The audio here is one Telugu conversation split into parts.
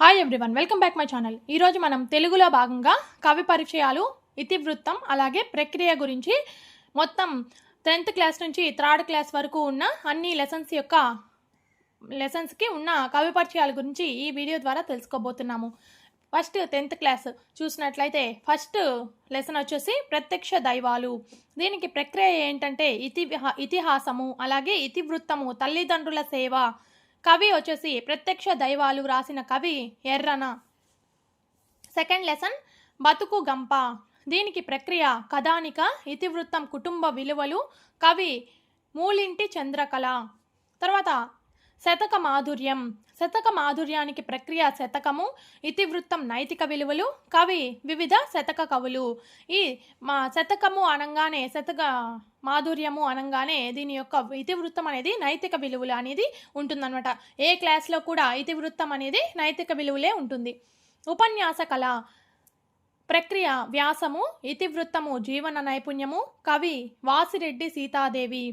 Hi everyone welcome back my channel ఈరోజు మనం తెలుగులో భాగంగా కవి పరిచయాలు ఇతివృత్తం అలాగే ప్రక్రియ గురించి మొత్తం టెన్త్ క్లాస్ నుంచి థర్డ్ క్లాస్ వరకు ఉన్న అన్ని లెసన్స్ యొక్క లెసన్స్కి ఉన్న కవి పరిచయాల గురించి ఈ వీడియో ద్వారా తెలుసుకోబోతున్నాము. ఫస్ట్ టెన్త్ క్లాస్ చూసినట్లయితే ఫస్ట్ లెసన్ వచ్చేసి ప్రత్యక్ష దైవాలు. దీనికి ప్రక్రియ ఏంటంటే ఇతి ఇతిహాసము అలాగే ఇతివృత్తము తల్లిదండ్రుల సేవ. కవి వచ్చేసి ప్రత్యక్ష దైవాలు రాసిన కవి ఎర్రన. సెకండ్ లెసన్ బతుకు గంప. దీనికి ప్రక్రియ కథానిక ఇతివృత్తం కుటుంబ విలువలు కవి మూలింటి చంద్రకళ. తర్వాత శతక మాధుర్యం శతక మాధుర్యానికి ప్రక్రియ శతకము ఇతివృత్తం నైతిక విలువలు కవి వివిధ శతక కవులు. ఈ మా శతకము అనగానే శతక మాధుర్యము అనగానే దీని యొక్క ఇతివృత్తం అనేది నైతిక విలువలు అనేది ఉంటుందన్నమాట. ఏ క్లాస్లో కూడా ఇతివృత్తం అనేది నైతిక విలువలే ఉంటుంది. ఉపన్యాస కళ ప్రక్రియ వ్యాసము ఇతివృత్తము జీవన నైపుణ్యము కవి వాసిరెడ్డి సీతాదేవి.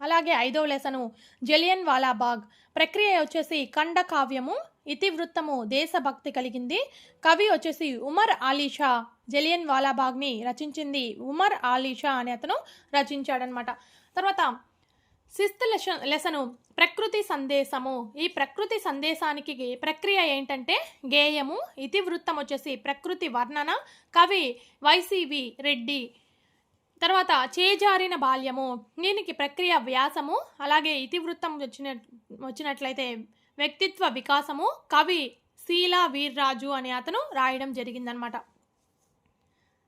అలాగే ఐదవ లెసను జలియన్ వాలాబాగ్. ప్రక్రియ వచ్చేసి ఖండ కావ్యము ఇతివృత్తము దేశభక్తి కలిగింది. కవి వచ్చేసి ఉమర్ ఆలీషా జలియన్ వాలాబాగ్ని రచించింది ఉమర్ ఆలీషా అనే అతను రచించాడనమాట. తర్వాత సిక్స్త్ లెసన్ లెసను ప్రకృతి సందేశము. ఈ ప్రకృతి సందేశానికి ప్రక్రియ ఏంటంటే గేయము ఇతివృత్తం వచ్చేసి ప్రకృతి వర్ణన. కవి వైసివి రెడ్డి తర్వాత చేజారిన బాల్యము దీనికి ప్రక్రియ వ్యాసము అలాగే ఇతివృత్తం వచ్చిన వచ్చినట్లయితే వ్యక్తిత్వ వికాసము కవి శీలా వీర్రాజు అనే అతను రాయడం జరిగిందనమాట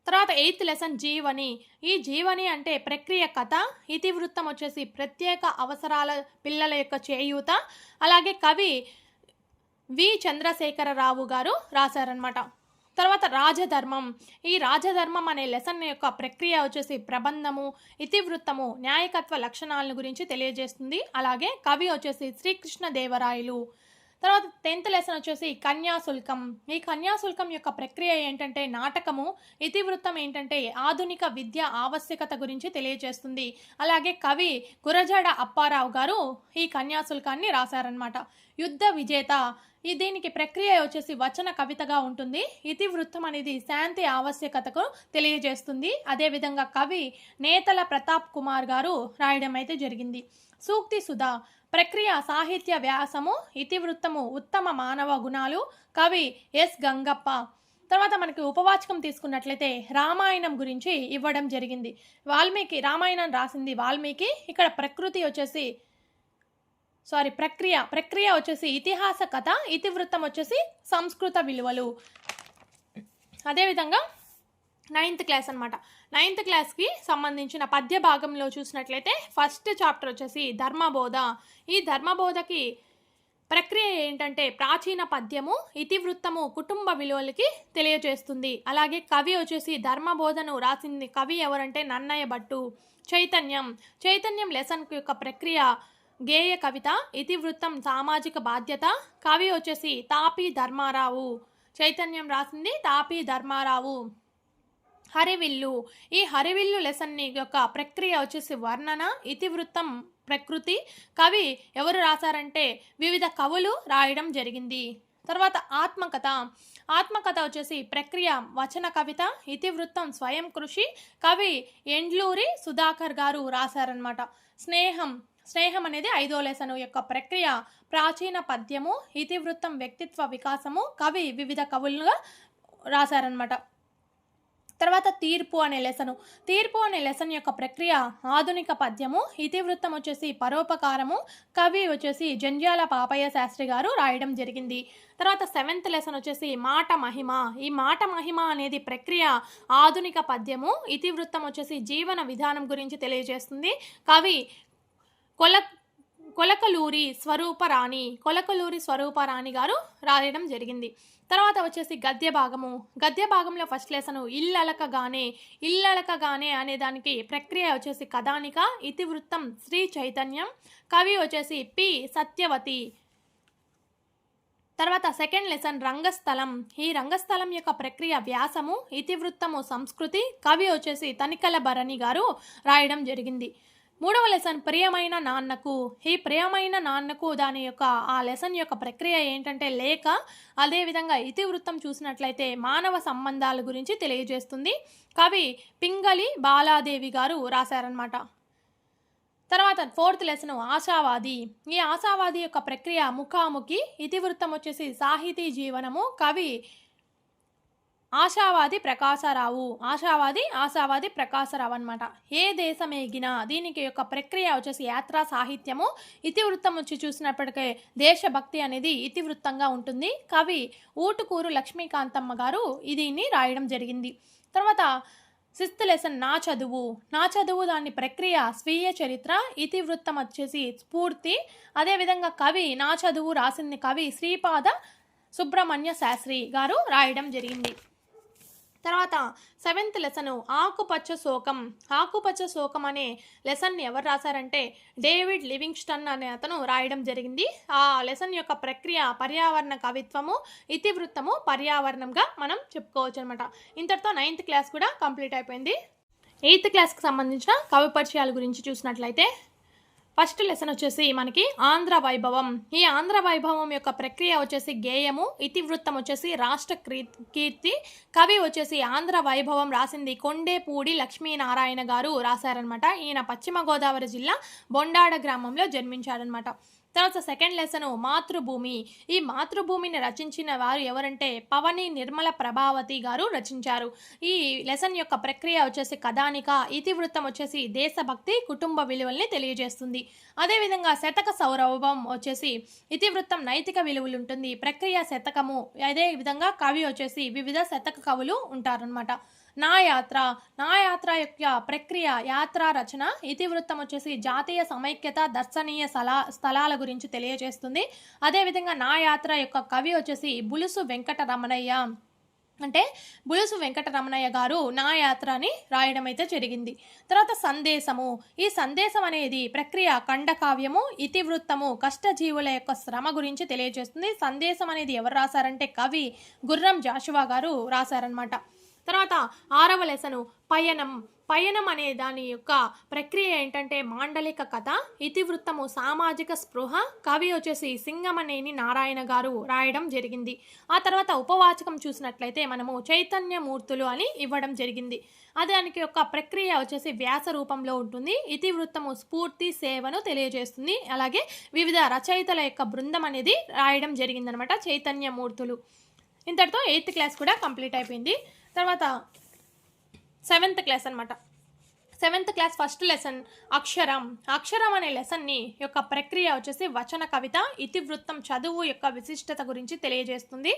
తర్వాత ఎయిత్ లెసన్ జీవని. ఈ జీవని అంటే ప్రక్రియ కథ ఇతివృత్తం వచ్చేసి ప్రత్యేక అవసరాల పిల్లల యొక్క చేయూత అలాగే కవి వి చంద్రశేఖరరావు గారు రాశారనమాట తర్వాత రాజధర్మం. ఈ రాజధర్మం అనే లెసన్ యొక్క ప్రక్రియ వచ్చేసి ప్రబంధము ఇతివృత్తము న్యాయకత్వ లక్షణాలను గురించి తెలియజేస్తుంది. అలాగే కవి వచ్చేసి శ్రీకృష్ణ దేవరాయలు తర్వాత టెన్త్ లెసన్ వచ్చేసి కన్యాశుల్కం ఈ కన్యాశుల్కం యొక్క ప్రక్రియ ఏంటంటే నాటకము ఇతివృత్తం ఏంటంటే ఆధునిక విద్య ఆవశ్యకత గురించి తెలియజేస్తుంది. అలాగే కవి గురజాడ అప్పారావు గారు ఈ కన్యాశుల్కాన్ని రాశారనమాట యుద్ధ విజేత. ఈ దీనికి ప్రక్రియ వచ్చేసి వచన కవితగా ఉంటుంది. ఇతివృత్తం అనేది శాంతి ఆవశ్యకతకు తెలియజేస్తుంది. అదేవిధంగా కవి నేతల ప్రతాప్ కుమార్ గారు రాయడం అయితే జరిగింది. సూక్తి సుధా. ప్రక్రియ సాహిత్య వ్యాసము ఇతివృత్తము ఉత్తమ మానవ గుణాలు కవి ఎస్ గంగప్ప. తర్వాత మనకి ఉపవాచకం తీసుకున్నట్లయితే రామాయణం గురించి ఇవ్వడం జరిగింది. వాల్మీకి రామాయణం రాసింది వాల్మీకి. ఇక్కడ ప్రకృతి వచ్చేసి సారీ ప్రక్రియ ప్రక్రియ వచ్చేసి ఇతిహాస కథ ఇతివృత్తం వచ్చేసి సంస్కృత విలువలు. అదేవిధంగా నైన్త్ క్లాస్ అనమాట నైన్త్ క్లాస్కి సంబంధించిన పద్య భాగంలో చూసినట్లయితే ఫస్ట్ చాప్టర్ వచ్చేసి ధర్మబోధ. ఈ ధర్మబోధకి ప్రక్రియ ఏంటంటే ప్రాచీన పద్యము ఇతివృత్తము కుటుంబ విలువలకి తెలియజేస్తుంది. అలాగే కవి వచ్చేసి ధర్మబోధను రాసింది కవి ఎవరంటే నన్నయ్య భట్టు. చైతన్యం. చైతన్యం లెసన్ యొక్క ప్రక్రియ గేయ కవిత ఇతివృత్తం సామాజిక బాధ్యత కవి వచ్చేసి తాపి ధర్మారావు. చైతన్యం రాసింది తాపి ధర్మారావు. హరివిల్లు. ఈ హరివిల్లు లెసన్ యొక్క ప్రక్రియ వచ్చేసి వర్ణన ఇతివృత్తం ప్రకృతి కవి ఎవరు రాశారంటే వివిధ కవులు రాయడం జరిగింది. తర్వాత ఆత్మకథ. ఆత్మకథ వచ్చేసి ప్రక్రియ వచన కవిత ఇతివృత్తం స్వయం కృషి కవి ఎండ్లూరి సుధాకర్ గారు రాశారనమాట స్నేహం. స్నేహం అనేది ఐదో లెసను యొక్క ప్రక్రియ. ప్రాచీన పద్యము ఇతివృత్తం వ్యక్తిత్వ వికాసము కవి వివిధ కవులుగా రాశారనమాట తర్వాత తీర్పు అనే లెసను. తీర్పు అనే లెసన్ యొక్క ప్రక్రియ ఆధునిక పద్యము ఇతివృత్తం వచ్చేసి పరోపకారము కవి వచ్చేసి జంధ్యాల పాపయ్య శాస్త్రి గారు రాయడం జరిగింది. తర్వాత సెవెంత్ లెసన్ వచ్చేసి మాట మహిమ. ఈ మాట మహిమ అనేది ప్రక్రియ ఆధునిక పద్యము ఇతివృత్తం వచ్చేసి జీవన విధానం గురించి తెలియజేస్తుంది. కవి కొల కొలకలూరి స్వరూపరాణి కొలకలూరి స్వరూపరాణి గారు రాయడం జరిగింది. తర్వాత వచ్చేసి గద్య భాగము గద్య భాగంలో ఫస్ట్ లెసను ఇల్లలకగానే ఇల్లలకగానే అనే దానికి ప్రక్రియ వచ్చేసి కథానిక ఇతివృత్తం శ్రీ చైతన్యం కవి వచ్చేసి పి సత్యవతి. తర్వాత సెకండ్ లెసన్ రంగస్థలం. ఈ రంగస్థలం యొక్క ప్రక్రియ వ్యాసము ఇతివృత్తము సంస్కృతి కవి వచ్చేసి తనికల భరణి గారు రాయడం జరిగింది. మూడవ లెసన్ ప్రియమైన నాన్నకు. ఈ ప్రియమైన నాన్నకు దాని యొక్క ఆ లెసన్ యొక్క ప్రక్రియ ఏంటంటే లేఖ అదేవిధంగా ఇతివృత్తం చూసినట్లయితే మానవ సంబంధాల గురించి తెలియజేస్తుంది. కవి పింగళి బాలాదేవి గారు రాశారనమాట తర్వాత ఫోర్త్ లెసన్ ఆశావాది. ఈ ఆశావాది యొక్క ప్రక్రియ ముఖాముఖి ఇతివృత్తం వచ్చేసి సాహితీ జీవనము. కవి ఆశావాది ప్రకాశరావు. ఆశావాది ఆశావాది ప్రకాశరావు అనమాట ఏ దేశమేగినా దీనికి యొక్క ప్రక్రియ వచ్చేసి యాత్రా సాహిత్యము. ఇతివృత్తం వచ్చి చూసినప్పటికే దేశభక్తి అనేది ఇతివృత్తంగా ఉంటుంది. కవి ఊటుకూరు లక్ష్మీకాంతమ్మ గారు దీన్ని రాయడం జరిగింది. తర్వాత సిక్స్త్ లెసన్ నా చదువు. నా చదువు దాని ప్రక్రియ స్వీయ చరిత్ర ఇతివృత్తం వచ్చేసి స్ఫూర్తి. అదేవిధంగా కవి నా చదువు రాసింది కవి శ్రీపాద సుబ్రహ్మణ్య శాస్త్రి గారు రాయడం జరిగింది. తర్వాత సెవెంత్ లెసన్ ఆకుపచ్చ శోకం. ఆకుపచ్చ శోకం అనే లెసన్ని ఎవరు రాశారంటే డేవిడ్ లివింగ్స్టన్ అనే అతను రాయడం జరిగింది. ఆ లెసన్ యొక్క ప్రక్రియ పర్యావరణ కవిత్వము ఇతివృత్తము పర్యావరణంగా మనం చెప్పుకోవచ్చు అనమాట ఇంతటితో నైన్త్ క్లాస్ కూడా కంప్లీట్ అయిపోయింది. ఎయిత్ క్లాస్కి సంబంధించిన కవి పరిచయాల గురించి చూసినట్లయితే ఫస్ట్ లెసన్ వచ్చేసి మనకి ఆంధ్ర వైభవం. ఈ ఆంధ్ర వైభవం యొక్క ప్రక్రియ వచ్చేసి గేయము ఇతివృత్తం వచ్చేసి రాష్ట్ర కీర్తి. కవి వచ్చేసి ఆంధ్ర వైభవం రాసింది కొండేపూడి లక్ష్మీనారాయణ గారు రాశారనమాట ఈయన పశ్చిమ గోదావరి జిల్లా బొండాడ గ్రామంలో జన్మించారనమాట తర్వాత సెకండ్ లెసన్ మాతృభూమి. ఈ మాతృభూమిని రచించిన వారు ఎవరంటే పవని నిర్మల ప్రభావతి గారు రచించారు. ఈ లెసన్ యొక్క ప్రక్రియ వచ్చేసి కథానిక ఇతివృత్తం వచ్చేసి దేశభక్తి కుటుంబ విలువల్ని తెలియజేస్తుంది. అదేవిధంగా శతక సౌరభం వచ్చేసి ఇతివృత్తం నైతిక విలువలు ఉంటుంది. ప్రక్రియ శతకము. అదే విధంగా కవి వచ్చేసి వివిధ శతక కవులు ఉంటారనమాట నా యాత్ర నా యాత్ర యొక్క ప్రక్రియ యాత్ర రచన ఇతివృత్తం వచ్చేసి జాతీయ సమైక్యత దర్శనీయ స్థలా స్థలాల గురించి తెలియజేస్తుంది. అదేవిధంగా నా యాత్ర యొక్క కవి వచ్చేసి బులుసు వెంకటరమణయ్య. అంటే బులుసు వెంకటరమణయ్య గారు నా యాత్రని రాయడం అయితే జరిగింది. తర్వాత సందేశము. ఈ సందేశం అనేది ప్రక్రియ ఖండకావ్యము ఇతివృత్తము కష్టజీవుల యొక్క శ్రమ గురించి తెలియజేస్తుంది. సందేశం అనేది ఎవరు రాశారంటే కవి గుర్రం జాషువా గారు రాశారనమాట తర్వాత ఆరవ లెసను పయనం. పయనం అనే దాని యొక్క ప్రక్రియ ఏంటంటే మాండలిక కథ ఇతివృత్తము సామాజిక స్పృహ కవి వచ్చేసి సింగమనేని నారాయణ గారు రాయడం జరిగింది. ఆ తర్వాత ఉపవాచకం చూసినట్లయితే మనము చైతన్యమూర్తులు అని ఇవ్వడం జరిగింది. దానికి యొక్క ప్రక్రియ వచ్చేసి వ్యాస రూపంలో ఉంటుంది. ఇతివృత్తము స్ఫూర్తి సేవను తెలియజేస్తుంది. అలాగే వివిధ రచయితల యొక్క బృందం అనేది రాయడం జరిగిందనమాట చైతన్యమూర్తులు. ఇంతటితో ఎయిత్ క్లాస్ కూడా కంప్లీట్ అయిపోయింది. తర్వాత సెవెంత్ క్లాస్ అనమాట సెవెంత్ క్లాస్ ఫస్ట్ లెసన్ అక్షరం. అక్షరం అనే లెసన్ని యొక్క ప్రక్రియ వచ్చేసి వచన కవిత ఇతివృత్తం చదువు యొక్క విశిష్టత గురించి తెలియజేస్తుంది.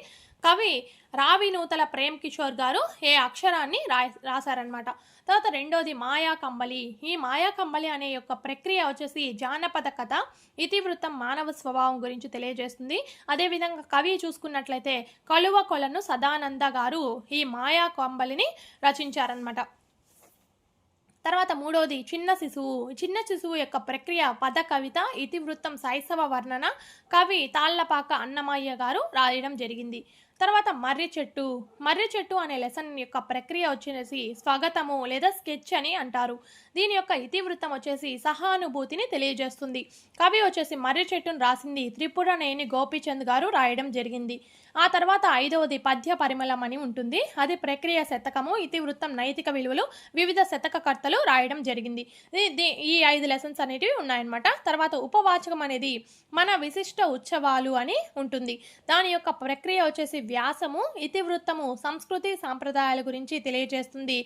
కవి రావి నూతల ప్రేమ్ కిషోర్ గారు ఏ అక్షరాన్ని రా రాశారనమాట తర్వాత రెండోది మాయా కంబలి. ఈ మాయా కంబలి అనే యొక్క ప్రక్రియ వచ్చేసి జానపద కథ ఇతివృత్తం మానవ స్వభావం గురించి తెలియజేస్తుంది. అదేవిధంగా కవి చూసుకున్నట్లయితే కలువ కొలను సదానంద గారు ఈ మాయా కంబలిని రచించారనమాట తర్వాత మూడోది చిన్న శిశువు. చిన్న శిశువు యొక్క ప్రక్రియ పద కవిత ఇతివృత్తం శైశవ వర్ణన. కవి తాళ్ళపాక అన్నమయ్య గారు రాయడం జరిగింది. తర్వాత మర్రి చెట్టు. మర్రి చెట్టు అనే లెసన్ యొక్క ప్రక్రియ వచ్చేసి స్వాగతము లేదా స్కెచ్ అని అంటారు. దీని యొక్క ఇతివృత్తం వచ్చేసి సహానుభూతిని తెలియజేస్తుంది. కవి వచ్చేసి మర్రి చెట్టును రాసింది త్రిపురనేని గోపీచంద్ గారు రాయడం జరిగింది. ఆ తర్వాత ఐదవది పద్య పరిమళం అని ఉంటుంది. అది ప్రక్రియ శతకము ఇతివృత్తం నైతిక విలువలు వివిధ శతకకర్తలు రాయడం జరిగింది. ఈ ఐదు లెసన్స్ అనేటివి ఉన్నాయన్నమాట. తర్వాత ఉపవాచకం అనేది మన విశిష్ట ఉత్సవాలు అని ఉంటుంది. దాని యొక్క ప్రక్రియ వచ్చేసి వ్యాసము ఇతివృత్తము సంస్కృతి సాంప్రదాయాల గురించి తెలియజేస్తుంది.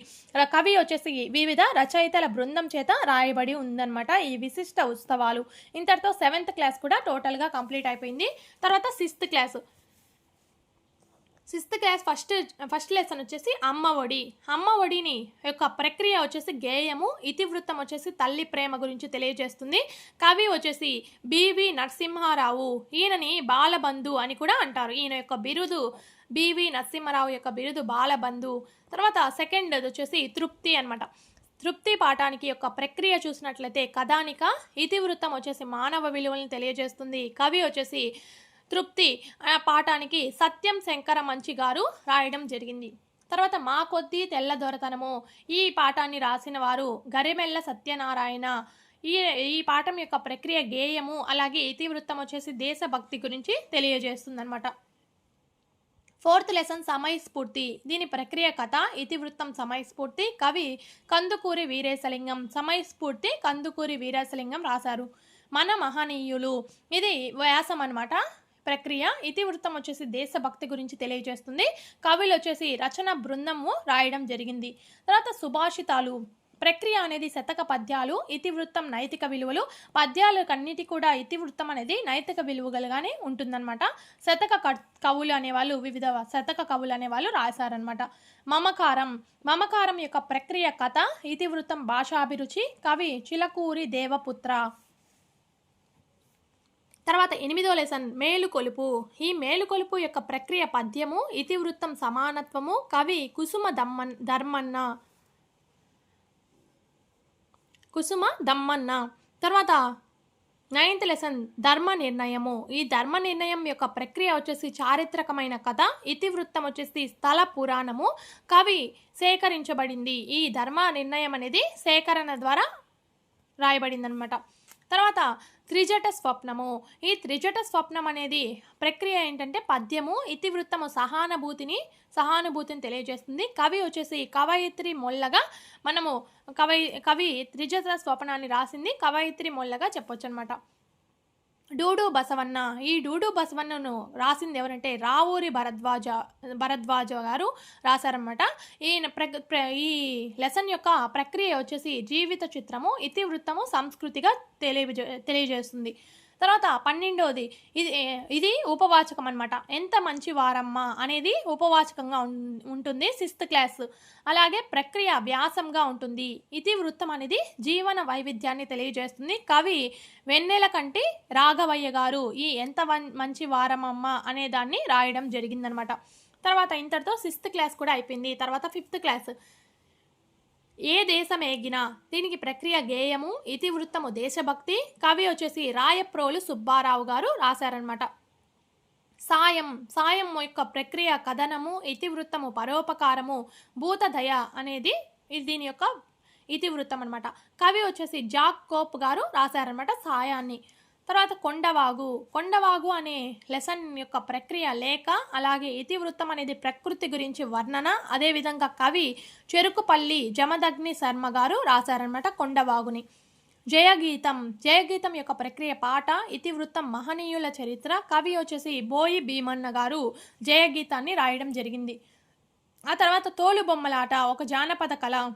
కవి వచ్చేసి వివిధ రచయితల బృందం చేత రాయబడి ఉందన్నమాట ఈ విశిష్ట ఉత్సవాలు. ఇంతటితో సెవెంత్ క్లాస్ కూడా టోటల్గా కంప్లీట్ అయిపోయింది. తర్వాత sixth class. Sixth class first first lesson వచ్చేసి అమ్మ ఒడి. అమ్మ ఒడిని యొక్క ప్రక్రియ వచ్చేసి గేయము ఇతివృత్తం వచ్చేసి తల్లి ప్రేమ గురించి తెలియజేస్తుంది. కవి వచ్చేసి బివి నరసింహారావు. ఈయనని బాలబంధు అని కూడా అంటారు. ఈయన యొక్క బిరుదు బివి నరసింహారావు యొక్క బిరుదు బాలబంధు. తర్వాత సెకండ్ వచ్చేసి తృప్తి అన్నమాట. తృప్తి పాఠానికి యొక్క ప్రక్రియ చూసినట్లయితే కథానిక ఇతివృత్తం వచ్చేసి మానవ విలువలను తెలియజేస్తుంది. కవి వచ్చేసి తృప్తి ఆ పాఠానికి సత్యం శంకర మంచి గారు రాయడం జరిగింది. తర్వాత మా కొద్దీ తెల్ల దొరతనము ఈ పాఠాన్ని రాసిన వారు గరిమెల్ల సత్యనారాయణ. ఈ ఈ పాఠం యొక్క ప్రక్రియ గేయము అలాగే ఇతివృత్తం వచ్చేసి దేశభక్తి గురించి తెలియజేస్తుంది అనమాట ఫోర్త్ లెసన్ సమయస్ఫూర్తి. దీని ప్రక్రియ కథ ఇతివృత్తం సమయస్ఫూర్తి. కవి కందుకూరి వీరేశలింగం సమయస్ఫూర్తి కందుకూరి వీరేశలింగం రాశారు. మన మహనీయులు. ఇది వ్యాసం అనమాట ప్రక్రియ ఇతివృత్తం వచ్చేసి దేశభక్తి గురించి తెలియజేస్తుంది. కవిలు వచ్చేసి రచన బృందము రాయడం జరిగింది. తర్వాత సుభాషితాలు ప్రక్రియ అనేది శతక పద్యాలు ఇతివృత్తం నైతిక విలువలు. పద్యాలకన్నిటి కూడా ఇతివృత్తం అనేది నైతిక విలువలుగానే ఉంటుందన్నమాట. శతక క- కవులు అనేవాళ్ళు వివిధ శతక కవులు అనేవాళ్ళు రాశారనమాట మమకారం మమకారం యొక్క ప్రక్రియ కథ ఇతివృత్తం భాషాభిరుచి. కవి చిలకూరి దేవపుత్ర. తర్వాత ఎనిమిదో లెసన్ మేలుకొలుపు. ఈ మేలుకొలుపు యొక్క ప్రక్రియ పద్యము ఇతివృత్తం సమానత్వము కవి కుసుమ దమ్మన్ ధర్మన్న. కుసుమ దమ్మన్న. తర్వాత నైన్త్ లెసన్ ధర్మ నిర్ణయము. ఈ ధర్మ నిర్ణయం యొక్క ప్రక్రియ వచ్చేసి చారిత్రకమైన కథ ఇతివృత్తం వచ్చేసి స్థల పురాణము. కవి సేకరించబడింది. ఈ ధర్మ నిర్ణయం అనేది సేకరణ ద్వారా రాయబడింది అనమాట తర్వాత త్రిజట స్వప్నము. ఈ త్రిజట స్వప్నం అనేది ప్రక్రియ ఏంటంటే పద్యము ఇతివృత్తము సహానుభూతిని సహానుభూతిని తెలియజేస్తుంది. కవి వచ్చేసి కవయిత్రి మొల్లగా మనము కవయి కవి త్రిజట స్వప్నాన్ని రాసింది. కవయిత్రి మొల్లగా చెప్పొచ్చు అనమాట డూడు బసవన్న. ఈ డూడు బసవన్నను రాసింది ఎవరంటే రావూరి భరద్వాజ భరద్వాజ గారు రాశారనమాట ఈయన ప్ర ప్ర- ఈ లెసన్ యొక్క ప్రక్రియ వచ్చేసి జీవిత చిత్రము ఇతివృత్తము సంస్కృతిగా తెలియజే తెలియజేస్తుంది. తర్వాత పన్నెండవది ఇది ఇది ఉపవాచకం అనమాట ఎంత మంచి వారమ్మా అనేది ఉపవాచకంగా ఉం- ఉంటుంది సిక్స్త్ క్లాస్. అలాగే ప్రక్రియ వ్యాసంగా ఉంటుంది. ఇతివృత్తం అనేది జీవన వైవిధ్యాన్ని తెలియజేస్తుంది. కవి వెన్నెల కంటి రాఘవయ్య గారు ఈ ఎంత వన్- మంచి వారమమ్మ అనే దాన్ని రాయడం జరిగిందనమాట తర్వాత ఇంతటితో సిక్స్త్ క్లాస్ కూడా అయిపోయింది. తర్వాత ఫిఫ్త్ క్లాస్. ఏ దేశం ఏగినా దీనికి ప్రక్రియ గేయము ఇతివృత్తము దేశభక్తి. కవి వచ్చేసి రాయప్రోలు సుబ్బారావు గారు రాశారనమాట సాయం సాయం యొక్క ప్రక్రియ కథనము ఇతివృత్తము పరోపకారము భూతదయ అనేది ఇది దీని యొక్క ఇతివృత్తం అనమాట కవి వచ్చేసి జాక్ కోప్ గారు రాశారనమాట సాయాన్ని. తర్వాత కొండవాగు. కొండవాగు అనే లెసన్ యొక్క ప్రక్రియ లేక అలాగే ఇతివృత్తం అనేది ప్రకృతి గురించి వర్ణన. అదేవిధంగా కవి చెరుకుపల్లి జమదగ్ని శర్మ గారు రాశారనమాట కొండవాగుని. జయగీతం. జయగీతం యొక్క ప్రక్రియ పాట ఇతివృత్తం మహనీయుల చరిత్ర. కవి వచ్చేసి బోయి భీమన్న గారు జయగీతాన్ని రాయడం జరిగింది. ఆ తర్వాత తోలు బొమ్మలాట ఒక జానపద కళ.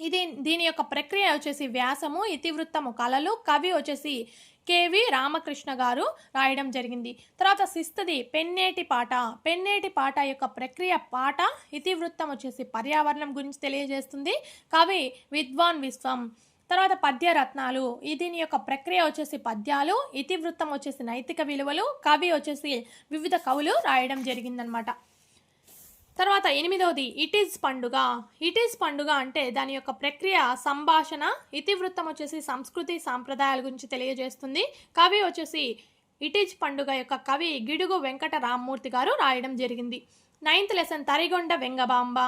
ఇది దీని యొక్క ప్రక్రియ వచ్చేసి వ్యాసము ఇతివృత్తము కళలు. కవి వచ్చేసి కేవి రామకృష్ణ గారు రాయడం జరిగింది. తర్వాత సిస్తది పెన్నేటి పాట. పెన్నేటి పాట యొక్క ప్రక్రియ పాట ఇతివృత్తం వచ్చేసి పర్యావరణం గురించి తెలియజేస్తుంది. కవి విద్వాన్ విశ్వం. తర్వాత పద్యరత్నాలు. దీని యొక్క ప్రక్రియ వచ్చేసి పద్యాలు. ఇతివృత్తం వచ్చేసి నైతిక విలువలు. కవి వచ్చేసి వివిధ కవులు రాయడం జరిగిందనమాట. తర్వాత ఎనిమిదవది ఇట్ ఈజ్ పండుగ. ఇట్ ఈజ్ పండుగ అంటే దాని యొక్క ప్రక్రియ సంభాషణ ఇతివృత్తం వచ్చేసి సంస్కృతి సాంప్రదాయాల గురించి తెలియజేస్తుంది. కవి వచ్చేసి ఇట్ ఈజ్ పండుగ యొక్క కవి గిడుగు వెంకట రామ్మూర్తి గారు రాయడం జరిగింది. నైన్త్ లెసన్ తరిగొండ వెంగబాంబ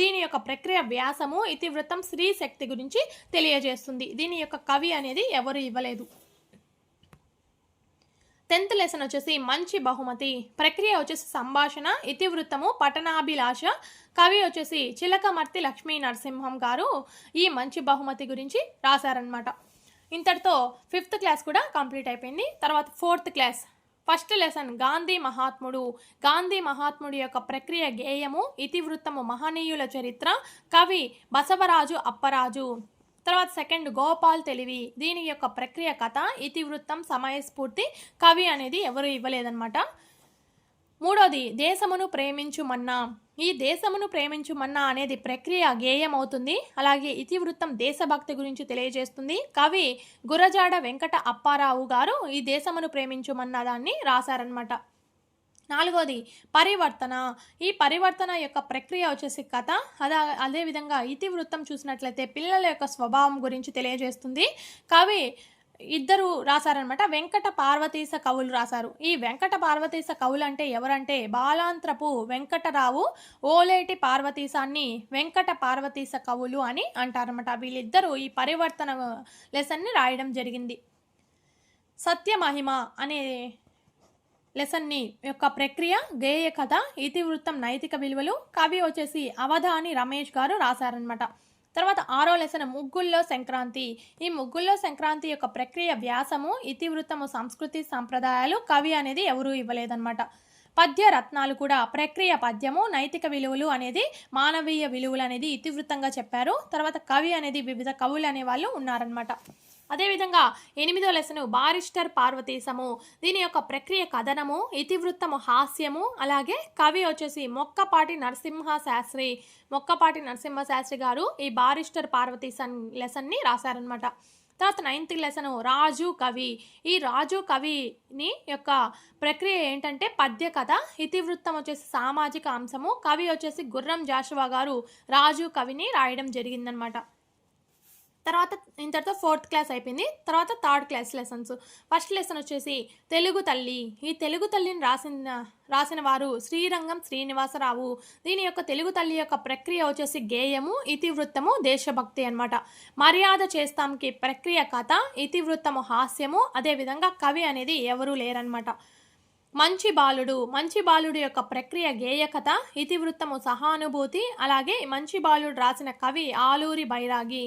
దీని యొక్క ప్రక్రియ వ్యాసము ఇతివృత్తం స్త్రీ శక్తి గురించి తెలియజేస్తుంది. దీని యొక్క కవి అనేది ఎవరు ఇవ్వలేదు. టెన్త్ లెసన్ వచ్చేసి మంచి బహుమతి. ప్రక్రియ వచ్చేసి సంభాషణ ఇతివృత్తము పఠనాభిలాష. కవి వచ్చేసి చిలకమర్తి లక్ష్మీ నరసింహం గారు ఈ మంచి బహుమతి గురించి రాశారనమాట ఇంతటితో ఫిఫ్త్ క్లాస్ కూడా కంప్లీట్ అయిపోయింది. తర్వాత fourth class. First lesson Gandhi మహాత్ముడు. గాంధీ మహాత్ముడి యొక్క ప్రక్రియ గేయము ఇతివృత్తము మహనీయుల చరిత్ర. కవి బసవరాజు అప్పరాజు. తర్వాత సెకండ్ గోపాల్ తెలివి. దీని యొక్క ప్రక్రియ కథ ఇతివృత్తం సమయస్ఫూర్తి కవి అనేది ఎవరు ఇవ్వలేదన్నమాట. మూడోది దేశమును ప్రేమించుమన్నా. ఈ దేశమును ప్రేమించుమన్నా అనేది ప్రక్రియ గేయం అవుతుంది అలాగే ఇతివృత్తం దేశభక్తి గురించి తెలియజేస్తుంది. కవి గురజాడ వెంకట అప్పారావు గారు ఈ దేశమును ప్రేమించుమన్నా దాన్ని రాశారనమాట నాలుగోది పరివర్తన. ఈ పరివర్తన యొక్క ప్రక్రియ వచ్చేసి కథ. అదే అదేవిధంగా ఇతివృత్తం చూసినట్లయితే పిల్లల యొక్క స్వభావం గురించి తెలియజేస్తుంది. కవి ఇద్దరు రాశారనమాట వెంకట పార్వతీశ కవులు రాశారు. ఈ వెంకట పార్వతీశ కవులు అంటే ఎవరంటే బాలాంత్రపు వెంకటరావు ఓలేటి పార్వతీశాన్ని వెంకట పార్వతీశ కవులు అని అంటారనమాట వీళ్ళిద్దరూ ఈ పరివర్తన లెసన్ని రాయడం జరిగింది. సత్యమహిమ అనే లెసన్ని యొక్క ప్రక్రియ గేయ కథ ఇతివృత్తం నైతిక విలువలు కవి వచ్చేసి అవధాని రమేష్ గారు రాశారనమాట తర్వాత ఆరో లెసన్ ముగ్గుల్లో సంక్రాంతి. ఈ ముగ్గుల్లో సంక్రాంతి యొక్క ప్రక్రియ వ్యాసము ఇతివృత్తము సంస్కృతి సంప్రదాయాలు కవి అనేది ఎవరూ ఇవ్వలేదన్నమాట. పద్య రత్నాలు కూడా ప్రక్రియ పద్యము నైతిక విలువలు అనేది మానవీయ విలువలు అనేది ఇతివృత్తంగా చెప్పారు. తర్వాత కవి అనేది వివిధ కవులు అనే వాళ్ళు ఉన్నారనమాట అదేవిధంగా ఎనిమిదో లెసను బారిస్టర్ పార్వతీశము. దీని యొక్క ప్రక్రియ కథనము ఇతివృత్తము హాస్యము అలాగే కవి వచ్చేసి మొక్కపాటి నరసింహ శాస్త్రి మొక్కపాటి నరసింహ శాస్త్రి గారు ఈ బారిస్టర్ పార్వతీశం లెసన్ని రాశారనమాట తర్వాత నైన్త్ లెసన్ రాజు కవి. ఈ రాజు కవిని యొక్క ప్రక్రియ ఏంటంటే పద్య కథ ఇతివృత్తం వచ్చేసి సామాజిక అంశము కవి వచ్చేసి గుర్రం జాషువా గారు రాజు కవిని రాయడం జరిగిందనమాట తర్వాత ఇంతటితో ఫోర్త్ క్లాస్ అయిపోయింది. తర్వాత third class lessons first lesson వచ్చేసి తెలుగు తల్లి. ఈ తెలుగు తల్లిని రాసిన రాసిన వారు శ్రీరంగం శ్రీనివాసరావు. దీని యొక్క తెలుగు తల్లి యొక్క ప్రక్రియ వచ్చేసి గేయము ఇతివృత్తము దేశభక్తి అనమాట మర్యాద చేస్తాంకి ప్రక్రియ కథ ఇతివృత్తము హాస్యము అదేవిధంగా కవి అనేది ఎవరూ లేరనమాట మంచి బాలుడు మంచి బాలుడు యొక్క ప్రక్రియ గేయ కథ ఇతివృత్తము సహానుభూతి అలాగే మంచి బాలుడు రాసిన కవి ఆలూరి బైరాగి.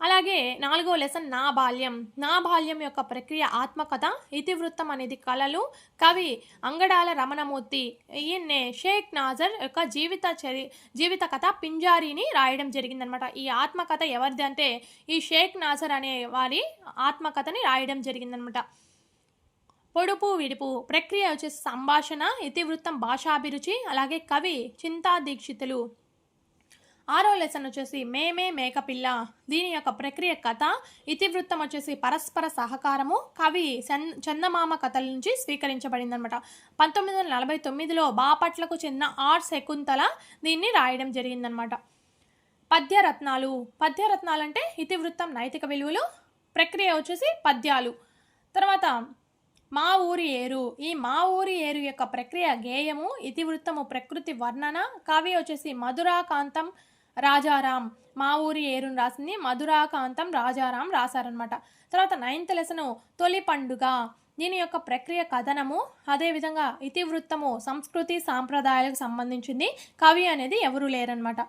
అలాగే నాలుగో లెసన్ నా బాల్యం. నా బాల్యం యొక్క ప్రక్రియ ఆత్మకథ ఇతివృత్తం అనేది కళలు కవి అంగడాల రమణమూర్తి ఈయన్నే షేక్ నాజర్ యొక్క జీవిత చరి జీవిత కథ పింజారీని రాయడం జరిగిందనమాట ఈ ఆత్మకథ ఎవరిది అంటే ఈ షేక్ నాజర్ అనే వారి ఆత్మకథని రాయడం జరిగిందనమాట పొడుపు విడుపు ప్రక్రియ వచ్చేసి సంభాషణ ఇతివృత్తం భాషాభిరుచి అలాగే కవి చింతా దీక్షితులు ఆరో లెసన్ వచ్చేసి మేమే మేకపిల్ల దీని యొక్క ప్రక్రియ కథ ఇతివృత్తం వచ్చేసి పరస్పర సహకారము కవి చందమామ కథల నుంచి స్వీకరించబడింది అనమాట పంతొమ్మిది వందల నలభై తొమ్మిదిలో బాపట్లకు చెందిన ఆర్ శకుంతల దీన్ని రాయడం జరిగిందనమాట పద్యరత్నాలు. పద్యరత్నాలు అంటే ఇతివృత్తం నైతిక విలువలు ప్రక్రియ వచ్చేసి పద్యాలు. తర్వాత మా ఊరి ఏరు. ఈ మా ఊరి ఏరు యొక్క ప్రక్రియ గేయము ఇతివృత్తము ప్రకృతి వర్ణన కవి వచ్చేసి మధురాకాంతం రాజారాం మా ఊరి ఏరుని రాసింది మధురాకాంతం రాజారాం రాశారనమాట తర్వాత నైన్త్ లెసను తొలి పండుగ. దీని యొక్క ప్రక్రియ కథనము అదేవిధంగా ఇతివృత్తము సంస్కృతి సాంప్రదాయాలకు సంబంధించింది. కవి అనేది ఎవరూ లేరనమాట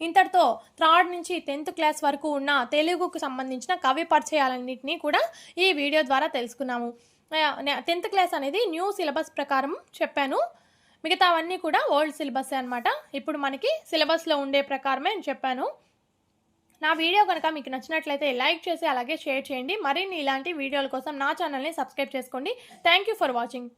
ఇంతటితో థర్డ్ నుంచి టెన్త్ క్లాస్ వరకు ఉన్న తెలుగుకు సంబంధించిన కవి పరిచయాలన్నింటినీ కూడా ఈ వీడియో ద్వారా తెలుసుకున్నాము. టెన్త్ క్లాస్ అనేది న్యూ సిలబస్ ప్రకారం చెప్పాను. మిగతావన్నీ కూడా ఓల్డ్ సిలబస్ అనమాట ఇప్పుడు మనకి సిలబస్లో ఉండే ప్రకారమే నేను చెప్పాను. నా వీడియో కనుక మీకు నచ్చినట్లయితే లైక్ చేసి అలాగే షేర్ చేయండి. మరిన్ని ఇలాంటి వీడియోల కోసం నా ఛానల్ని సబ్స్క్రైబ్ చేసుకోండి. Thank you for watching.